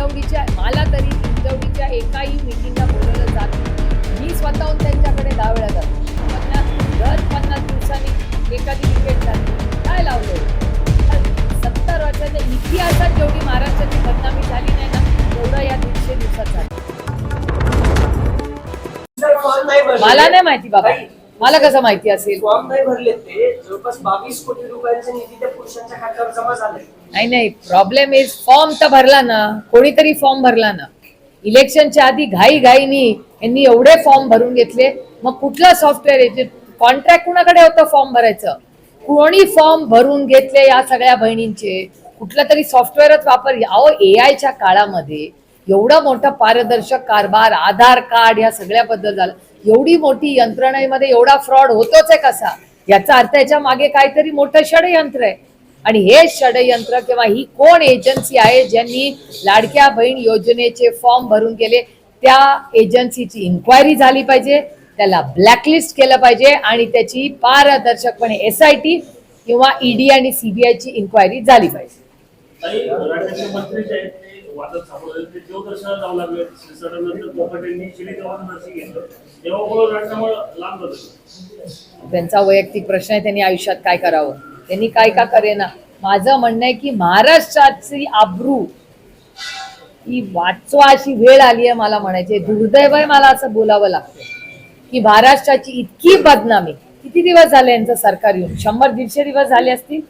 हिंजवडीच्या मला तरी हिंजवडीच्या एकाही मिटिंगला बोलवलं जात. मी स्वतःहून त्यांच्याकडे दहा वेळा जातो पन्नास दर पन्नास दिवसांनी एखादी विकेट झाली काय लावलं सत्तर वर्षाच्या इतिहासात जेवढी महाराष्ट्राची बदनामी झाली नाही ना तेवढं या दीडशे दिवसात झालं. मला नाही माहिती बाबा. मला कसं माहिती असेल? फॉर्म नाही भरले ते. जवळपास बावीस कोटी रुपयांचा निधी त्या पुरुषांच्या खात्यावर जमा झालाय नाही नाही. प्रॉब्लेम इज फॉर्म तर भरला ना कोणीतरी फॉर्म भरला ना. इलेक्शनच्या आधी घाई घाईनी यांनी एवढे फॉर्म भरून घेतले. मग कुठलं सॉफ्टवेअर कॉन्ट्रॅक्ट कुणाकडे होतं फॉर्म भरायचं? कोणी फॉर्म भरून घेतले या सगळ्या बहिणींचे? कुठलं तरी सॉफ्टवेअरच वापर. अहो ए आयच्या काळामध्ये एवढा मोठा पारदर्शक कारभार आधार कार्ड या सगळ्याबद्दल झालं. एवढी मोठी यंत्रणेमध्ये एवढा फ्रॉड होतोच आहे कसा? याचा अर्थ याच्या मागे काहीतरी मोठं षडयंत्र आहे. आणि हे षडयंत्र किंवा ही कोण एजन्सी आहे ज्यांनी लाडक्या बहीण योजनेचे फॉर्म भरून गेले त्या एजन्सीची इन्क्वायरी झाली पाहिजे त्याला ब्लॅकलिस्ट केलं पाहिजे आणि त्याची पारदर्शकपणे एस आय टी किंवा ईडी आणि सीबीआयची इन्क्वायरी झाली पाहिजे. वादत सापडले ते देवदर्शनाला जाऊ लागले. सडनंतर कोकटेंनी चिली दर्शन घेतलं. तेव्हा मुळे लांब त्यांचा वैयक्तिक प्रश्न आहे त्यांनी आयुष्यात काय करावं? त्यांनी काय का करेना? माझं म्हणणं आहे की महाराष्ट्राची आब्रू ही वाचवा अशी वेळ आली आहे मला म्हणायचे. दुर्दैव आहे मला असं बोलावं लागतं की महाराष्ट्राची इतकी बदनामी. किती दिवस झाले यांचं सरकार येऊन? शंभर दीडशे दिवस झाले असतील?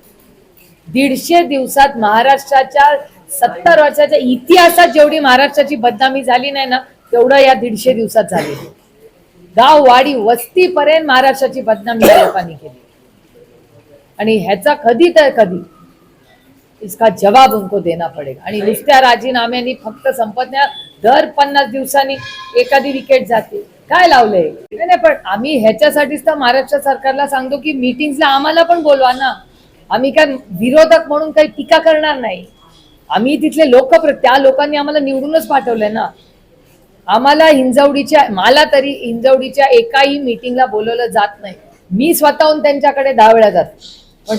दीडशे दिवसात महाराष्ट्राच्या सत्तर वर्षाच्या इतिहासात जेवढी महाराष्ट्राची बदनामी झाली नाही ना तेवढं या दीडशे दिवसात झाली. गाव वाडी वस्तीपर्यंत महाराष्ट्राची बदनामी या लोकांनी केली. आणि ह्याचा कधी तर कधी इसका जवाब उनको देना पडेगा. आणि नुसत्या राजीनाम्यांनी फक्त संपत दर पन्नास दिवसांनी एखादी विकेट जाते. काय लावलंय? नाही पण आम्ही ह्याच्यासाठीच तर महाराष्ट्र सरकारला सांगतो की मीटिंग्सला आम्हाला पण बोलवा ना. आम्ही काय विरोधक म्हणून काही टीका करणार नाही. आम्ही तिथले लोक त्या लोकांनी आम्हाला निवडूनच पाठवलंय ना. आम्हाला हिंजवडीच्या मला तरी हिंजवडीच्या एकाही मीटिंगला बोलवलं जात नाही. मी स्वतःहून त्यांच्याकडे दहा वेळा जातो. पण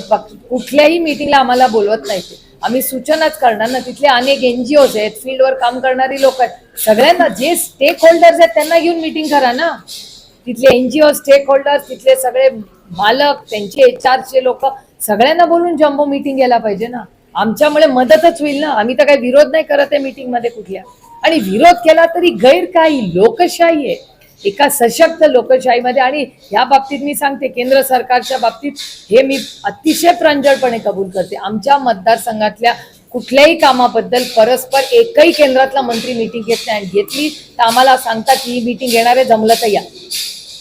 कुठल्याही मीटिंगला आम्हाला बोलवत नाही ते. आम्ही सूचनाच करणार ना. तिथले अनेक एनजीओज आहेत फील्डवर काम करणारी लोक आहेत. सगळ्यांना जे स्टेक होल्डर्स आहेत त्यांना घेऊन मीटिंग करा ना. तिथले एनजीओ स्टेक होल्डर्स तिथले सगळे मालक त्यांचे एच आरचे लोक सगळ्यांना बोलून जम्बो मीटिंग घ्यायला पाहिजे ना. आमच्यामुळे मदतच होईल ना? आम्ही तर काही विरोध नाही करत आहे मीटिंगमध्ये कुठल्या. आणि विरोध केला तरी गैर काही लोकशाही आहे. एका सशक्त लोकशाहीमध्ये आणि ह्या बाबतीत मी सांगते केंद्र सरकारच्या बाबतीत हे मी अतिशय प्रांजळपणे कबूल करते. आमच्या मतदारसंघातल्या कुठल्याही कामाबद्दल परस्पर एकही केंद्रातला मंत्री मीटिंग घेत नाही. आणि घेतली तर आम्हाला सांगतात की ही मीटिंग घेणार आहे जमलं तर या.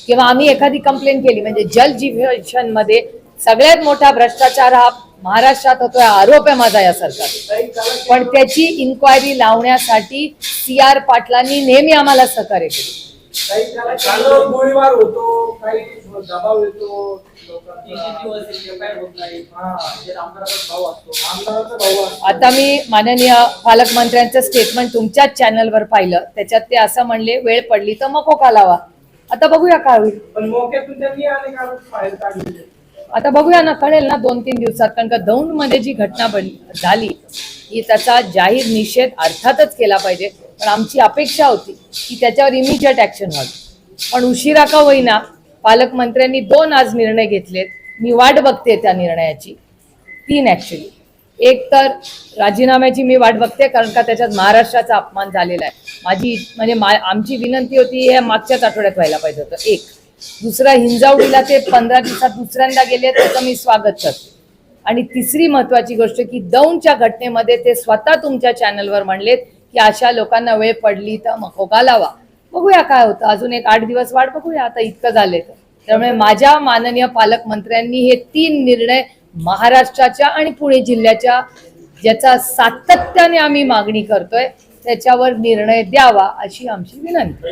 किंवा आम्ही एखादी कंप्लेंट केली म्हणजे जल जीवनमध्ये सगळ्यात मोठा भ्रष्टाचार हा महाराष्ट्रात होतोय आरोप आहे माझा या सरकार पण त्याची इन्क्वायरी लावण्यासाठी सी आर पाटलांनी नेहमी आम्हाला सहकार्य केलं. गोळीबार होतो काही दबाव येतो आता मी माननीय पालकमंत्र्यांचं स्टेटमेंट तुमच्याच चॅनलवर पाहिलं. त्याच्यात ते असं म्हणले वेळ पडली तर मग कोका लावा? आता बघूया काय होईल. आता बघूया ना कळेल ना दोन तीन दिवसात. कारण का दौंडमध्ये जी घटना बन- झाली ही त्याचा जाहीर निषेध अर्थातच केला पाहिजे. पण आमची अपेक्षा होती की त्याच्यावर इमिजिएट ऍक्शन व्हावी. पण उशिरा का होईना पालकमंत्र्यांनी दोन आज निर्णय घेतलेत. मी वाट बघते त्या निर्णयाची. तीन ऍक्च्युली एक तर राजीनाम्याची मी वाट बघते कारण का त्याच्यात महाराष्ट्राचा अपमान झालेला आहे. माझी म्हणजे मा आमची विनंती होती हे मागच्याच आठवड्यात व्हायला पाहिजे होतं. एक. दुसरा हिंजावडीला ते पंधरा दिवसात दुसऱ्यांदा गेले त्याचं मी स्वागत करते. आणि तिसरी महत्वाची गोष्ट की दौंडच्या घटनेमध्ये ते स्वतः तुमच्या चॅनलवर म्हणलेत की अशा लोकांना वेळ पडली तर मकोका लावा. बघूया काय होतं. अजून एक आठ दिवस वाट बघूया. आता इतकं झाले तर. त्यामुळे माझ्या माननीय पालकमंत्र्यांनी हे तीन निर्णय महाराष्ट्राच्या आणि पुणे जिल्ह्याच्या ज्याचा सातत्याने आम्ही मागणी करतोय त्याच्यावर निर्णय द्यावा अशी आमची विनंती.